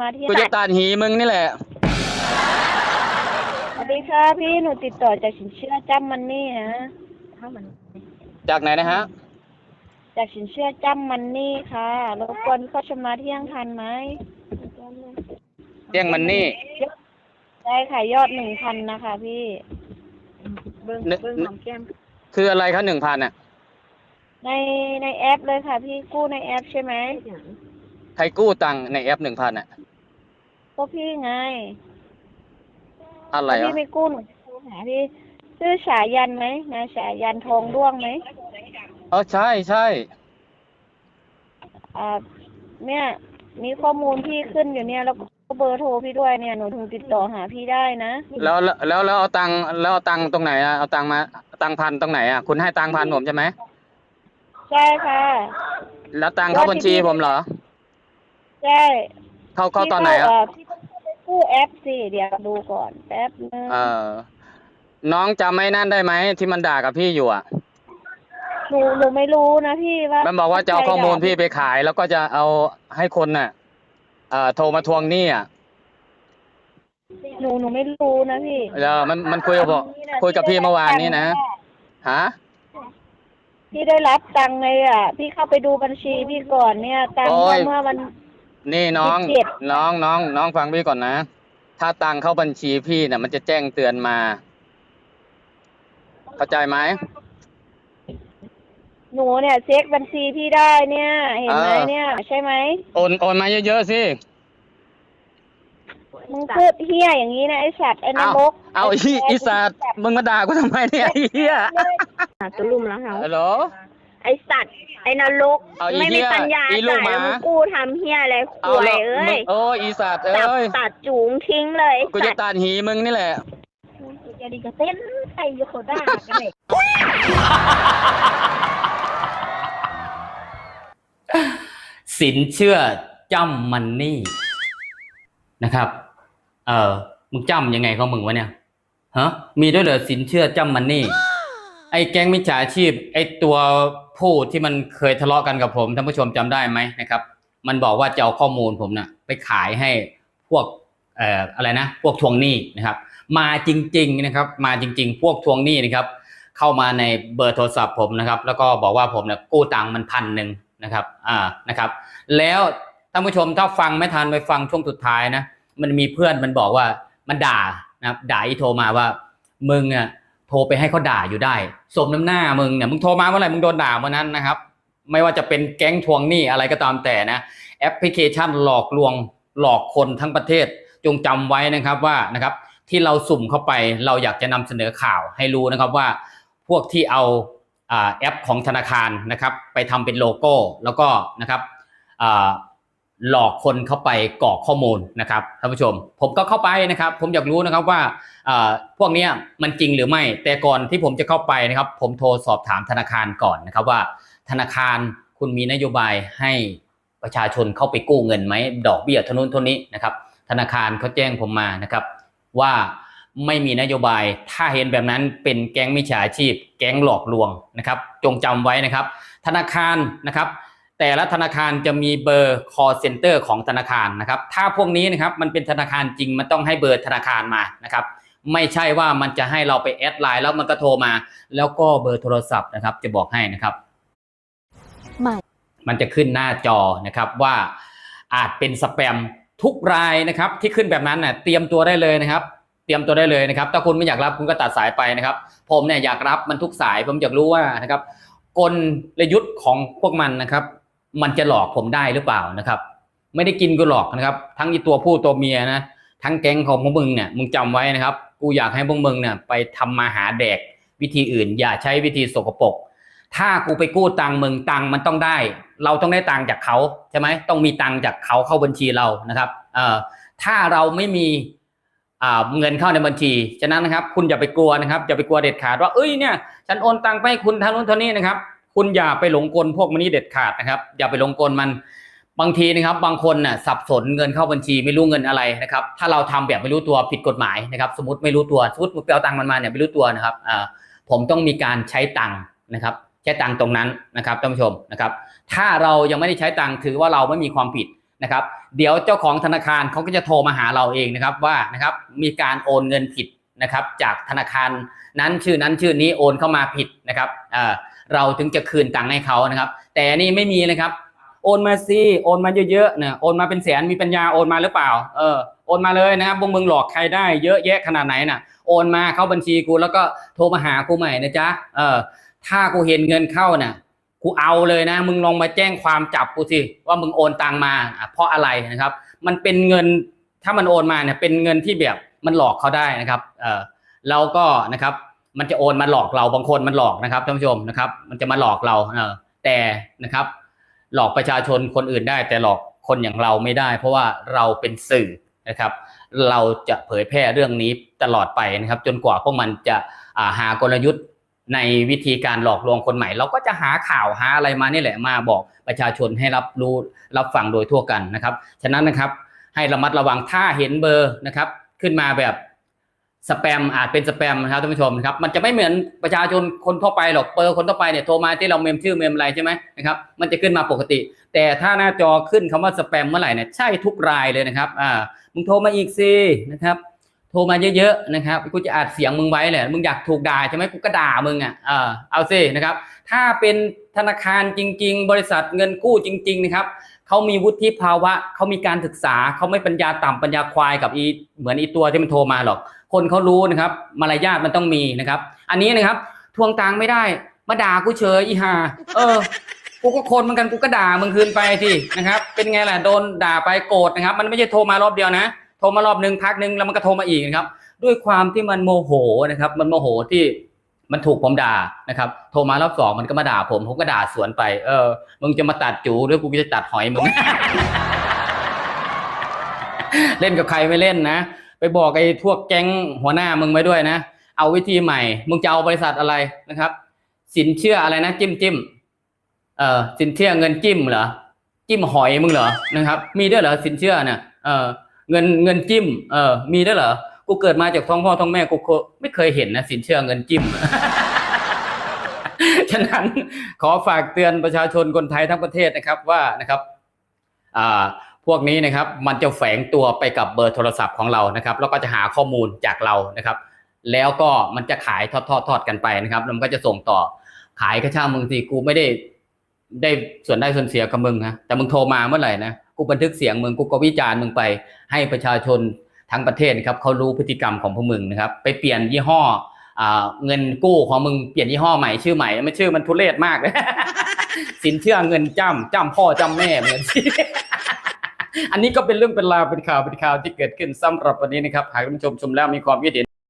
มาที่กูจะตัดหีมึงนี่แหละ สวัสดีค่ะพี่หนูติดต่อจากสินเชื่อจ้ำมันนี่นะถ้ามัน จากไหนนะฮะ จากสินเชื่อจ้ำมันนี่ค่ะรบกวนเข้าชำระเที่ยงทันไหมเตี้ยงมันนี่ ได้ค่ะยอดหนึ่งพันนะคะพี่เบิ้งนึกเบิ้งหอมแก้ม คืออะไรคะหนึ่งพันอะ ในในแอปเลยค่ะ พี่กู้ในแอปใช่ไหม ใครกู้ตังค์ในแอปหนึ่งพันอะ ก็พี่ไงอะไรถ้าอะพี่ไม่กู้หนูจะโทรหาพี่ชื่อฉายันไหมนายฉายันทองร่วงไหมเออใช่ใช่อ่าเนี่ย มีข้อมูลพี่ขึ้นอยู่เนี่ย แล้วก็เบอร์โทรพี่ด้วยเนี่ยหนูถึงติดต่อหาพี่ได้นะแล้วแล้วแล้วแล้วเอาตังค์แล้วเอาตังค์ตรงไหนอะเอาตังค์มาตังค์พันตรงไหนอะคุณให้ตังค์พันผมใช่ไหมใช่ค่ะ แล้วตังค์เข้าบัญชีผมเหรอ ใช่ เข้าเข้าตอนไหนพี่อะเข้าพี่ต้องเข้าไปกู้แอปสิเดี๋ยวดูก่อนแป๊บนึงเออน้องจำไม่นั่นได้ไหมที่มันด่ากับพี่อยู่อะหนูหนูไม่รู้นะพี่ว่ามันบอกว่าจะเอาข้อมูลพี่ไปขาย แล้วก็จะเอาให้คนน่ะเอ่อโทรมาทวงหนี้อะหนูหนูไม่รู้นะพี่เออมันมันคุยกับผมคุยกับพี่เมื่อวานนี้นะฮะพี่ได้รับตังค์เลยอะ พี่เข้าไปดูบัญชีพี่ก่อนเนี่ย ตังค์โอ้ยเมื่อวัน นี่น้องสิบเจ็ด น้องน้องน้องฟังพี่ก่อนนะ ถ้าตังค์เข้าบัญชีพี่เนี่ยมันจะแจ้งเตือนมา เข้าใจไหม หนูเนี่ยเช็คบัญชีพี่ได้เนี่ย เห็นไหมเออ เนี่ย ใช่ไหมโอนโอนมาเยอะๆสิ มึงพูดเฮี้ยอย่างนี้นะไอสัตว์ไอ้นเอารกเอาอีอีสัตว์มึงมาด่ากูทำไมเนี่ยไอ้เหี้ยตัวลุมแล้วเขาฮัลโหล ไอสัตว์ ไอ้นรกเอาอีไม่เหี้มียปัญญาอีลูกจ่ายหมา แล้วมึงกู้ทำเฮี้ยอะไรขเอาวยแล้วเอ้มึยงโอ้ยอีสัตว์ตับเอ้ยตัดจูงทิ้งเลยไอ้กูจะสัตว์ตัดหีมึงนี่แหละจะดีกับเต้นไอ้ยโคด้ากันเลย สินเชื่อจ้ำมันนี่นะครับ เออมึงจ้ำยังไงของมึงวะเนี่ยฮะมีด้วยเหรอสินเชื่อจ้ำมันนี่ ไอ้แก๊งมิจฉาชีพ ไอ้ตัว ผู้ที่มันเคยทะเลาะกันกับผมท่านผู้ชมจำได้ไหมนะครับ มันบอกว่าจะเอาข้อมูลผมนะ่ะไปขายให้พวกเอ่ออะไรนะ พวกทวงหนี้นะครับ มาจริงๆนะครับ มาจริง ๆ พวกทวงหนี้นะครับ เข้ามาในเบอร์โทรศัพท์ผมนะครับ แล้วก็บอกว่าผมเนี่ยกู้ตังค์มันพันหนึ่งนะครับอ่านะครับ แล้วท่านผู้ชมถ้าฟังไม่ทันไปฟังช่วงสุดท้ายนะมันมีเพื่อนมันบอกว่ามันด่านะครับด่าอีโทรมาว่ามึงอะ โทรไปให้เขาด่าอยู่ได้ สมน้ำหน้ามึงเนี่ยมึงโทรมาเมื่อไหร่มึงโดนด่าเมื่อนั้นนะครับ ไม่ว่าจะเป็นแก๊งทวงหนี้อะไรก็ตามแต่นะแอปพลิเคชันหลอกลวงหลอกคนทั้งประเทศ จงจำไว้นะครับว่านะครับที่เราสุ่มเข้าไปเราอยากจะนำเสนอข่าวให้รู้นะครับว่า พวกที่เอาอแอปของธนาคารนะครับ ไปทำเป็นโลโก้แล้วก็นะครับ หลอกคนเข้าไปกรอกข้อมูลนะครับท่านผู้ชม ผมก็เข้าไปนะครับ ผมอยากรู้นะครับว่าพวกนี้มันจริงหรือไม่ แต่ก่อนที่ผมจะเข้าไปนะครับ ผมโทรสอบถามธนาคารก่อนนะครับว่า ธนาคารคุณมีนโยบายให้ประชาชนเข้าไปกู้เงินไหมดอกเบี้ยเท่านู้นเท่านี้นะครับ ธนาคารเขาแจ้งผมมานะครับ ว่าไม่มีนโยบาย ถ้าเห็นแบบนั้นเป็นแก๊งมิจฉาชีพ แก๊งหลอกลวงนะครับ จงจำไว้นะครับ ธนาคารนะครับ แต่ละธนาคารจะมีเบอร์ call center ของธนาคารนะครับ ถ้าพวกนี้นะครับมันเป็นธนาคารจริงมันต้องให้เบอร์ธนาคารมานะครับ ไม่ใช่ว่ามันจะให้เราไปแอดไลน์แล้วมันก็โทรมา แล้วก็เบอร์โทรศัพท์นะครับ จะบอกให้นะครับไม่มันจะขึ้นหน้าจอนะครับว่าอาจเป็นสแปมทุกรายนะครับ ที่ขึ้นแบบนั้นน่ะเตรียมตัวได้เลยนะครับ เตรียมตัวได้เลยนะครับ ถ้าคุณไม่อยากรับคุณก็ตัดสายไปนะครับ ผมเนี่ยอยากรับมันทุกสาย ผมอยากรู้ว่านะครับกลยุทธ์ของพวกมันนะครับ มันจะหลอกผมได้หรือเปล่านะครับ ไม่ได้กินกูหลอกนะครับ ทั้งอีตัวผู้ตัวเมียนะทั้งแก๊งของพวกมึงเนี่ยมึงจำไว้นะครับ กูอยากให้พวกมึงเนี่ยไปทำมาหาแดกวิธีอื่น อย่าใช้วิธีสกปรกถ้ากูไปกู้ตังมึงตังมันต้องได้ เราต้องได้ตังจากเขาใช่ไหมต้องมีตังจากเขาเข้าบัญชีเรานะครับเอ่อถ้าเราไม่มีเงินเข้าในบัญชี ฉะนั้นนะครับ คุณอย่าไปกลัวนะครับอย่าไปกลัวเด็ดขาดว่าเอ้ยเนี่ย ฉันโอนตังไปให้คุณทางนู้นเท่านี้นะครับ คุณอย่าไปหลงกลพวกมันนี่เด็ดขาดนะครับ อย่าไปหลงกลมันบางทีนะครับ บางคนน่ะสับสนเงินเข้าบัญชีไม่รู้เงินอะไรนะครับ ถ้าเราทำแบบไม่รู้ตัวผิดกฎหมายนะครับ สมมติไม่รู้ตัวสมมติมึงไปเอาตังค์มันมาเนี่ยไม่รู้ตัวนะครับอ่าผมต้องมีการใช้ตังค์นะครับ ใช้ตังค์ตรงนั้นนะครับท่านผู้ชมนะครับ ถ้าเรายังไม่ได้ใช้ตังค์ถือว่าเราไม่มีความผิดนะครับ เดี๋ยวเจ้าของธนาคารเขาก็จะโทรมาหาเราเองนะครับว่านะครับมีการโอนเงินผิดนะครับ จากธนาคารนั้นชื่อนั้นชื่อนี้โอนเข้ามาผิดนะครับอ่อ เราถึงจะคืนตังค์ให้เขานะครับ แต่นี่ไม่มีเลยครับโอนมาสิโอนมาเยอะๆเนี่ยโอนมาเป็นแสนมีปัญญาโอนมาหรือเปล่าเออโอนมาเลยนะครับวกมึงหลอกใครได้เยอะแยะขนาดไหนน่ะ โอนมาเข้าบัญชีกูแล้วก็โทรมาหากูใหม่นะจ๊ะเออถ้ากูเห็นเงินเข้าน่ะกูเอาเลยนะ มึงลองมาแจ้งความจับกูสิว่ามึงโอนตังมาเพราะอะไรนะครับ มันเป็นเงินถ้ามันโอนมาเนี่ยเป็นเงินที่แบบมันหลอกเขาได้นะครับเออเราก็นะครับ มันจะโอนมาหลอกเราบางคนมันหลอกนะครับท่านผู้ชมนะครับ มันจะมาหลอกเราเออแต่นะครับ หลอกประชาชนคนอื่นได้ แต่หลอกคนอย่างเราไม่ได้ เพราะว่าเราเป็นสื่อนะครับ เราจะเผยแพร่เรื่องนี้ตลอดไปนะครับ จนกว่าพวกมันจะาหากลยุทธ์ในวิธีการหลอกลวงคนใหม่ เราก็จะหาข่าวหาอะไรมานี่แหละมาบอกประชาชนให้รับรู้รับฟังโดยทั่วกันนะครับ ฉะนั้นนะครับให้ระมัดระวังถ้าเห็นเบอร์นะครับ ขึ้นมาแบบ สแปมอาจเป็นสแปมนะครับท่านผู้ชมนะครับมันจะไม่เหมือนประชาชนคนทั่วไปหรอกเบอร์คนทั่วไปเนี่ยโทรมาที่เราเมมชื่อเมมอะไรใช่ไหมนะครับมันจะขึ้นมาปกติ แต่ถ้าหน้าจอขึ้นคำว่าสแปมเมื่อไหร่เนี่ยใช่ทุกรายเลยนะครับอ่ามึงโทรมาอีกสินะครับโทรมาเยอะๆนะครับกูจะอัดเสียงมึงไว้แหละมึงอยากถูกด่าใช่ไหมกูก็ด่ามึงอะเออเอาสินะครับถ้าเป็นธนาคารจริง ๆ บริษัทเงินกู้จริง ๆ นะครับ เขามีวุฒิภาวะเขามีการศึกษาเขาไม่ปัญญาต่ำปัญญาควายกับอีเหมือนอีตัวที่มันโทรมาหรอก คนเขารู้นะครับ มารยาทมันต้องมีนะครับ อันนี้นะครับ ทวงตังไม่ได้มาด่ากูเฉยอีหาเออกูก็คนเหมือนกันกูก็ด่ามึงคืนไปสินะครับ เป็นไงล่ะโดนด่าไปโกรธนะครับ มันไม่ใช่โทรมารอบเดียวนะ โทรมารอบหนึ่งพักหนึ่งแล้วมันก็โทรมาอีกนะครับ ด้วยความที่มันโมโหนะครับ มันโมโหที่ มันถูกผมด่านะครับ โทรมารอบสองมันก็มาด่าผมผมก็ด่าสวนไป เออ มึงจะมาตัดจูด้วยกูจะตัดหอยมึง เล่นกับใครไม่เล่นนะ ไปบอกไอ้พวกแก๊งหัวหน้ามึงไว้ด้วยนะ เอาวิธีใหม่ มึงจะเอาบริษัทอะไรนะครับ สินเชื่ออะไรนะจิ้มจิ้มเออสินเชื่อเงินจิ้มเหรอ จิ้มหอยมึงเหรอนะครับ มีด้วยเหรอสินเชื่อเนี่ยเออเงินเงินจิ้ม เออมีด้วยเหรอ กูเกิดมาจากท้องพ่อท้องแม่กูไม่เคยเห็นนะสินเชื่อเงินจิ้ม ฉะนั้นขอฝากเตือนประชาชนคนไทยทั้งประเทศนะครับว่านะครับอ่าพวกนี้นะครับมันจะแฝงตัวไปกับเบอร์โทรศัพท์ของเรานะครับ แล้วก็จะหาข้อมูลจากเรานะครับ แล้วก็มันจะขายทอดทอดทอดกันไปนะครับแล้วมันก็จะส่งต่อขายก็ช่างมึงสิกูไม่ได้ได้ส่วนได้ส่วนเสียกับมึงนะแต่มึงโทรมาเมื่อไหร่นะกูบันทึกเสียงมึงกูก็วิจารณ์มึงไป ให้ประชาชน ทั้งประเทศนะครับเขารู้พฤติกรรมของพวกมึงนะครับ ไปเปลี่ยนยี่ห้ออเงินกู้ของมึงเปลี่ยนยี่ห้อใหม่ชื่อใหม่ไม่ชื่อมันทุเรศมากเลยสินเชื่อเงินจ้ำจ้ำพ่อจ้ำแม่เหมือนที่อันนี้ก็เป็นเรื่องเป็นราวเป็นข่าวเป็นข่าวที่เกิดขึ้นสำหรับวันนี้นะครับหากท่านผู้ชมชมแล้วมีความคิดเห็น